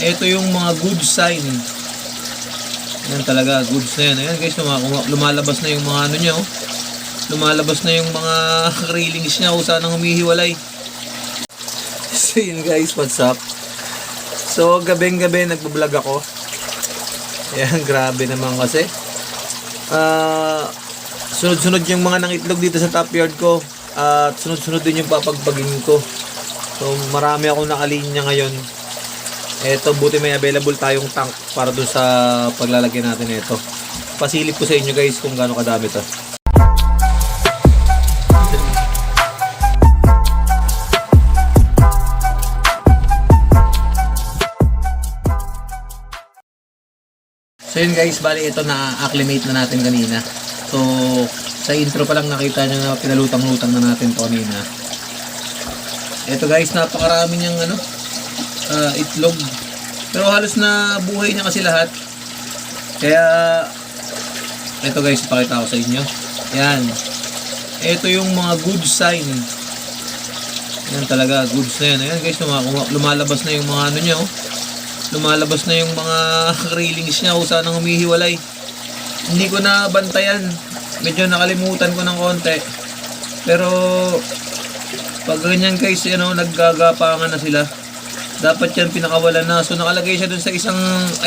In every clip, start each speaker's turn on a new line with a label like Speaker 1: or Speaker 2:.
Speaker 1: ito yung mga good sign. Yan talaga, goods na yan. Ayan guys, luma- lumalabas na yung mga ano niya, oh. Lumalabas na yung mga railings niya saan ang humihiwalay. So yun guys, what's up? So, gabing-gabi nagbablog ako. Ayan, grabe naman kasi. Ah, sunod-sunod yung mga nangitlog dito sa top yard ko. At sunod-sunod din yung papagpagin ko. So, marami akong nakalinya ngayon. Eto, buti may available tayong tank para dun sa paglalagyan natin ito. Pasilip ko sa inyo guys kung gaano kadami to. So yun guys, bali ito na acclimate na natin kanina. So, sa intro pa lang nakita nyo na pinalutang-lutang na natin to kanina. Ito guys, napakarami niyang ano, ah, itlog. Pero halos na buhay niya kasi lahat. Kaya, ito guys, pakita ko sa inyo. Yan. Ito yung mga good sign. Yan talaga, goods na yan. Ayan guys, luma- lumalabas na yung mga ano niya, oh. Lumalabas na yung mga railings niya kung saan ang humihiwalay. Hindi ko na bantayan. Medyo nakalimutan ko ng konti. Pero, pag ganyan guys, ano, naggagapangan na sila. Dapat yan pinakawalan na. So, nakalagay siya dun sa isang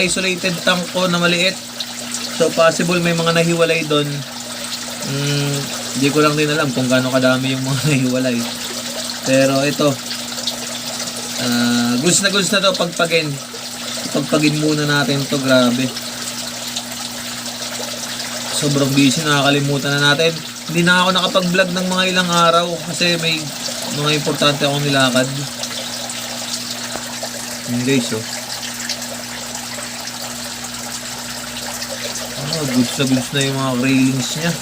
Speaker 1: isolated tank ko na maliit. So, possible may mga nahiwalay doon. Hmm, hindi ko lang din alam kung gaano kadami yung mga nahiwalay. Pero ito, ah goods na goods na to pagpagin. Pagpagin muna natin to grabe. Sobrang busy, nakakalimutan na natin. Hindi na ako nakapag-vlog ng mga ilang araw kasi may mga importante akong nilakad. Yun guys, oh. Ah, goods na goods na yung mga railings niya.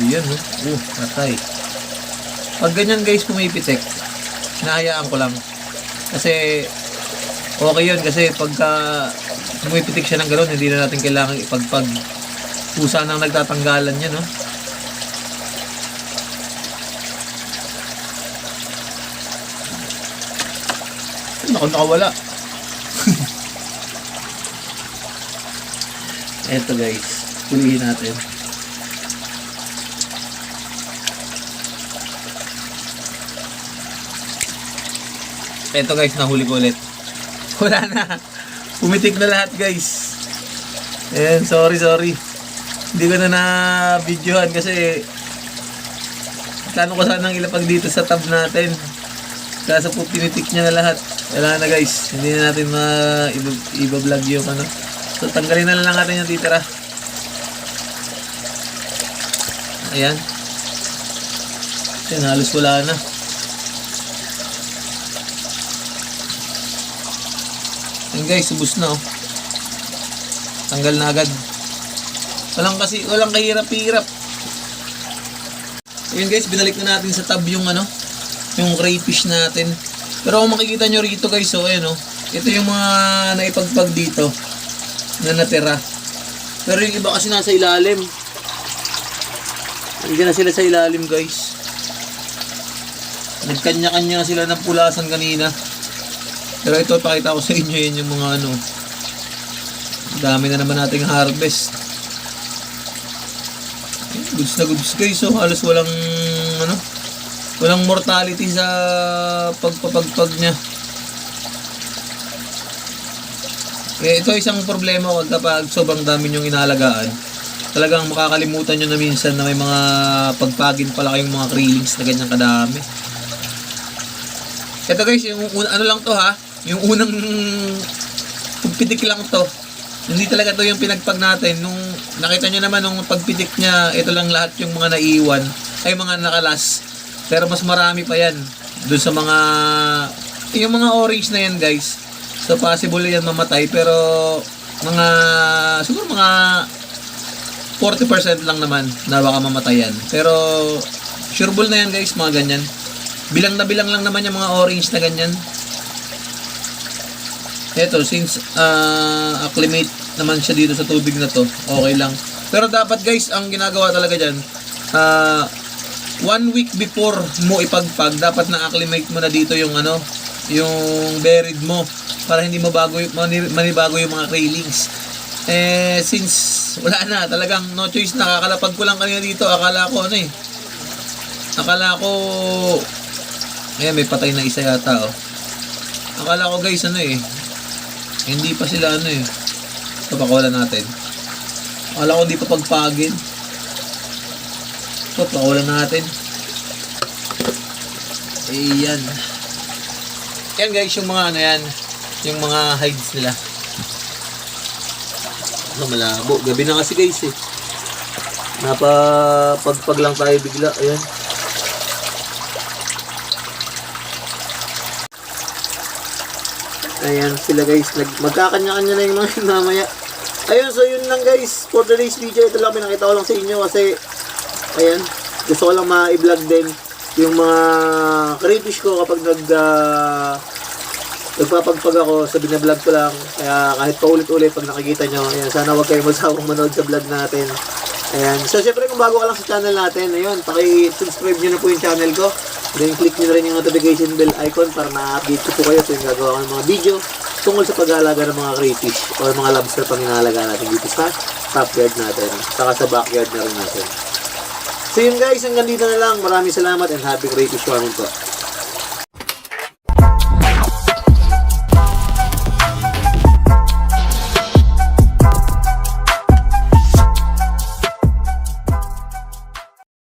Speaker 1: Ayan, oh. Oh, patay. Pag ganyan guys pumipitik, hinahayaan ko lang. Kasi, okay yun. Kasi pagka pumipitik siya ng gano'n, hindi na natin kailangan ipagpag. Kusa nang nagtatanggalan niya, no? Naku, nakawala. Eto guys, pulihin natin. Eto guys, nahuli ko ulit. Wala na. Pumitik na lahat guys. Ayan, sorry, sorry. Hindi ko na na-videohan kasi plano ko sanang ilapag dito sa tab natin. Kaso po pinitik niya na lahat. Wala na guys. Hindi na natin ma iba-vlog yung ano. So tanggalin na lang natin yung titira. Ayan. Ayan, halos wala na. Ayan guys, subos na oh. Tanggal na agad. Walang kasi, walang kahirap-hirap. Ayun guys, binalik na natin sa tab yung ano, yung crayfish natin. Pero kung makikita nyo rito guys, so ayan oh, ito yung mga naipagpag dito na natira. Pero yung iba kasi nasa ilalim. Nandiyan na sila sa ilalim guys. Nagkanya-kanya na sila ng pulasan kanina. Pero ito, pakita ko sa inyo yun yung mga ano. Dami na naman nating harvest. Goods na goods guys. So, halos walang ano, walang mortality sa pagpapagpag niya. Eh, ito isang problema wag kapag sobrang dami yung inalagaan. Talagang makakalimutan nyo na minsan na may mga pagpagin pala kayong mga krillings na ganyan kadami. Ito guys, yung una, ano lang to ha, yung unang pagpitik lang to. Hindi talaga to yung pinagpag natin. Nung nakita nyo naman nung pagpitik niya, ito lang lahat yung mga naiwan, ay mga nakalas. Pero mas marami pa yan. Doon sa mga, yung mga orange na yan guys. So possible yan mamatay, pero mga, siguro mga 40% lang naman na baka mamatayan. Pero sureball na yan guys, mga ganyan. Bilang na bilang lang naman yung mga orange na ganyan. Eto, since uh, acclimate naman siya dito sa tubig na to, okay lang. Pero dapat guys, ang ginagawa talaga dyan, uh, one week before mo ipagpag, dapat na-acclimate mo na dito yung ano, yung buried mo para hindi mabago yung, mani- manibago yung mga railings. Eh, since wala na, talagang no choice, nakakalapag ko lang kanina dito. Akala ko ano eh. Akala ko, ayan, may patay na isa yata oh. Akala ko guys, ano eh, hindi pa sila ano eh. Ito, pakawalan natin. Akala ko hindi pa pagpagin. Ito, pakawalan natin. Ayan. Yan guys, yung mga ano yan, yung mga hides nila. Ano, malabo. Gabi na kasi guys eh. Napapagpag lang tayo bigla. Ayan. Ayan sila guys. Magkakanya-kanya na yung mga mamaya. Ayun, so yun lang guys. For today's video, ito lang pinakita ko lang sa inyo kasi ayan, gusto ko lang ma-vlog din yung mga crayfish ko kapag nag ah, nagpapagpag ako sa binablog ko lang. Kaya kahit paulit-ulit pag nakikita nyo ayan, sana wag kayo masawang manood sa vlog natin. Ayan, so syempre kung bago ka lang sa channel natin ayun, paki-subscribe nyo na po yung channel ko. Then click nyo rin yung notification bell icon para na-update ko po kayo tuwing gagawa ko ng mga video tungkol sa pag-aalaga ng mga crayfish o mga lobster pang inalaga natin dito sa top yard natin saka sa backyard na rin natin So yun guys, hanggang dito na lang. Maraming salamat and happy crayfish farming po.